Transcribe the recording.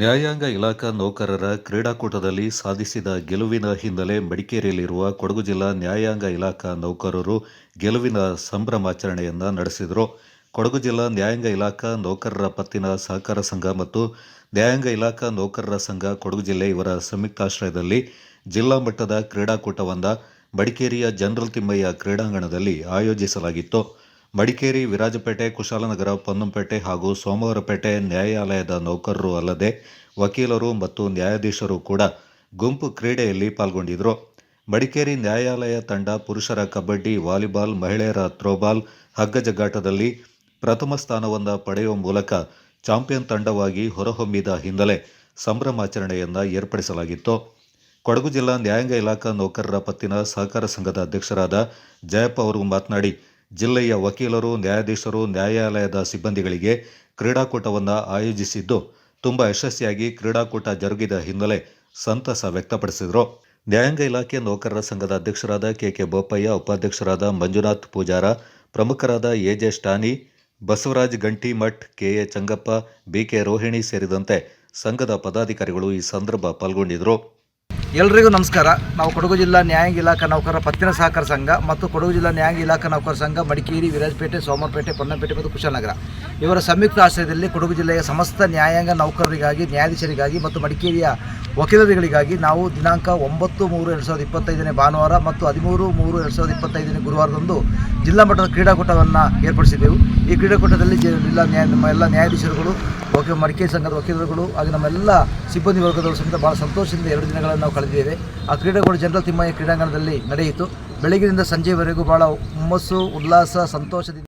ನ್ಯಾಯಾಂಗ ಇಲಾಖಾ ನೌಕರರ ಕ್ರೀಡಾಕೂಟದಲ್ಲಿ ಸಾಧಿಸಿದ ಗೆಲುವಿನ ಹಿನ್ನೆಲೆ ಮಡಿಕೇರಿಯಲ್ಲಿರುವ ಕೊಡಗು ಜಿಲ್ಲಾ ನ್ಯಾಯಾಂಗ ಇಲಾಖಾ ನೌಕರರು ಗೆಲುವಿನ ಸಂಭ್ರಮಾಚರಣೆಯನ್ನು ನಡೆಸಿದರು. ಕೊಡಗು ಜಿಲ್ಲಾ ನ್ಯಾಯಾಂಗ ಇಲಾಖಾ ನೌಕರರ ಪತ್ತಿನ ಸಹಕಾರ ಸಂಘ ಮತ್ತು ನ್ಯಾಯಾಂಗ ಇಲಾಖಾ ನೌಕರರ ಸಂಘ ಕೊಡಗು ಜಿಲ್ಲೆ ಇವರ ಸಂಯುಕ್ತಾಶ್ರಯದಲ್ಲಿ ಜಿಲ್ಲಾ ಮಟ್ಟದ ಕ್ರೀಡಾಕೂಟವನ್ನು ಮಡಿಕೇರಿಯ ಜನರಲ್ ತಿಮ್ಮಯ್ಯ ಕ್ರೀಡಾಂಗಣದಲ್ಲಿ ಆಯೋಜಿಸಲಾಗಿತ್ತು. ಮಡಿಕೇರಿ, ವಿರಾಜಪೇಟೆ, ಕುಶಾಲನಗರ, ಪೊನ್ನಂಪೇಟೆ ಹಾಗೂ ಸೋಮವಾರಪೇಟೆ ನ್ಯಾಯಾಲಯದ ನೌಕರರು ಅಲ್ಲದೆ ವಕೀಲರು ಮತ್ತು ನ್ಯಾಯಾಧೀಶರು ಕೂಡ ಗುಂಪು ಕ್ರೀಡೆಯಲ್ಲಿ ಪಾಲ್ಗೊಂಡಿದ್ದರು ಮಡಿಕೇರಿ ನ್ಯಾಯಾಲಯ ತಂಡ ಪುರುಷರ ಕಬಡ್ಡಿ, ವಾಲಿಬಾಲ್, ಮಹಿಳೆಯರ ಥ್ರೋಬಾಲ್ ಹಗ್ಗ ಜಗ್ಗಾಟದಲ್ಲಿ ಪ್ರಥಮ ಸ್ಥಾನವನ್ನು ಪಡೆಯುವ ಮೂಲಕ ಚಾಂಪಿಯನ್ ತಂಡವಾಗಿ ಹೊರಹೊಮ್ಮಿದ ಹಿನ್ನೆಲೆ ಸಂಭ್ರಮಾಚರಣೆಯನ್ನು ಏರ್ಪಡಿಸಲಾಗಿತ್ತು. ಕೊಡಗು ಜಿಲ್ಲಾ ನ್ಯಾಯಾಂಗ ಇಲಾಖಾ ನೌಕರರ ಪತ್ತಿನ ಸಹಕಾರ ಸಂಘದ ಅಧ್ಯಕ್ಷರಾದ ಜಯಪ್ಪ ಅವರು ಮಾತನಾಡಿ ಜಿಲ್ಲೆಯ ವಕೀಲರು, ನ್ಯಾಯಾಧೀಶರು, ನ್ಯಾಯಾಲಯದ ಸಿಬ್ಬಂದಿಗಳಿಗೆ ಕ್ರೀಡಾಕೂಟವನ್ನು ಆಯೋಜಿಸಿದ್ದು ತುಂಬ ಯಶಸ್ವಿಯಾಗಿ ಕ್ರೀಡಾಕೂಟ ಜರುಗಿದ ಹಿನ್ನೆಲೆ ಸಂತಸ ವ್ಯಕ್ತಪಡಿಸಿದರು. ನ್ಯಾಯಾಂಗ ಇಲಾಖೆ ನೌಕರರ ಸಂಘದ ಅಧ್ಯಕ್ಷರಾದ ಕೆಕೆ ಬೋಪಯ್ಯ, ಉಪಾಧ್ಯಕ್ಷರಾದ ಮಂಜುನಾಥ್ ಪೂಜಾರ, ಪ್ರಮುಖರಾದ A J Stany, Basavaraj Gantimath K A Changappa B K Rohini ಸೇರಿದಂತೆ ಸಂಘದ ಪದಾಧಿಕಾರಿಗಳು ಈ ಸಂದರ್ಭ ಪಾಲ್ಗೊಂಡಿದ್ದರು. ಎಲ್ರಿಗೂ ನಮಸ್ಕಾರ. ನಾವು ಕೊಡಗು ಜಿಲ್ಲಾ ನ್ಯಾಯಾಂಗ ಇಲಾಖಾ ನೌಕರರ ಪತ್ತಿನ ಸಹಕಾರ ಸಂಘ ಮತ್ತು ಕೊಡಗು ಜಿಲ್ಲಾ ನ್ಯಾಯಾಂಗ ಇಲಾಖಾ ನೌಕರ ಸಂಘ ಮಡಿಕೇರಿ, ವಿರಾಜಪೇಟೆ ಸೋಮವಾರಪೇಟೆ ಪೊನ್ನಪೇಟೆ ಮತ್ತು ಕುಶಾಲನಗರ. ಇವರ ಸಂಯುಕ್ತ ಆಶ್ರಯದಲ್ಲಿ ಕೊಡಗು ಜಿಲ್ಲೆಯ ಸಮಸ್ತ ನ್ಯಾಯಾಂಗ ನೌಕರರಿಗಾಗಿ, ನ್ಯಾಯಾಧೀಶರಿಗಾಗಿ ಮತ್ತು ಮಡಿಕೇರಿಯ ವಕೀಲರುಗಳಿಗಾಗಿ ನಾವು ದಿನಾಂಕ ಒಂಬತ್ತು ಮೂರು ಎರಡು ಸಾವಿರದ ಇಪ್ಪತ್ತೈದನೇ ಭಾನುವಾರ ಮತ್ತು ಹದಿಮೂರು ಮೂರು ಎರಡು ಸಾವಿರದ ಇಪ್ಪತ್ತೈದನೇ ಗುರುವಾರದಂದು ಜಿಲ್ಲಾ ಮಟ್ಟದ ಕ್ರೀಡಾಕೂಟವನ್ನು ಏರ್ಪಡಿಸಿದ್ದೆವು. ಈ ಕ್ರೀಡಾಕೂಟದಲ್ಲಿ ಜಿಲ್ಲಾ ನ್ಯಾಯ ನಮ್ಮ ಎಲ್ಲ ನ್ಯಾಯಾಧೀಶರುಗಳು ವಕೀಲ ಮಡಿಕೆ ಸಂಘದ ವಕೀಲರುಗಳು ಹಾಗೆ ನಮ್ಮೆಲ್ಲ ಸಿಬ್ಬಂದಿ ವರ್ಗದವರು ಸಹಿತ ಭಾಳ ಸಂತೋಷದಿಂದ ಎರಡು ದಿನಗಳನ್ನು ನಾವು ಕಳೆದಿದ್ದೇವೆ. ಆ ಕ್ರೀಡಾಕೂಟ ಜನರಲ್ ತಿಮ್ಮಯ್ಯ ಕ್ರೀಡಾಂಗಣದಲ್ಲಿ ನಡೆಯಿತು. ಬೆಳಗಿನಿಂದ ಸಂಜೆವರೆಗೂ ಭಾಳ ಹುಮ್ಮಸ್ಸು ಉಲ್ಲಾಸ, ಸಂತೋಷದಿಂದ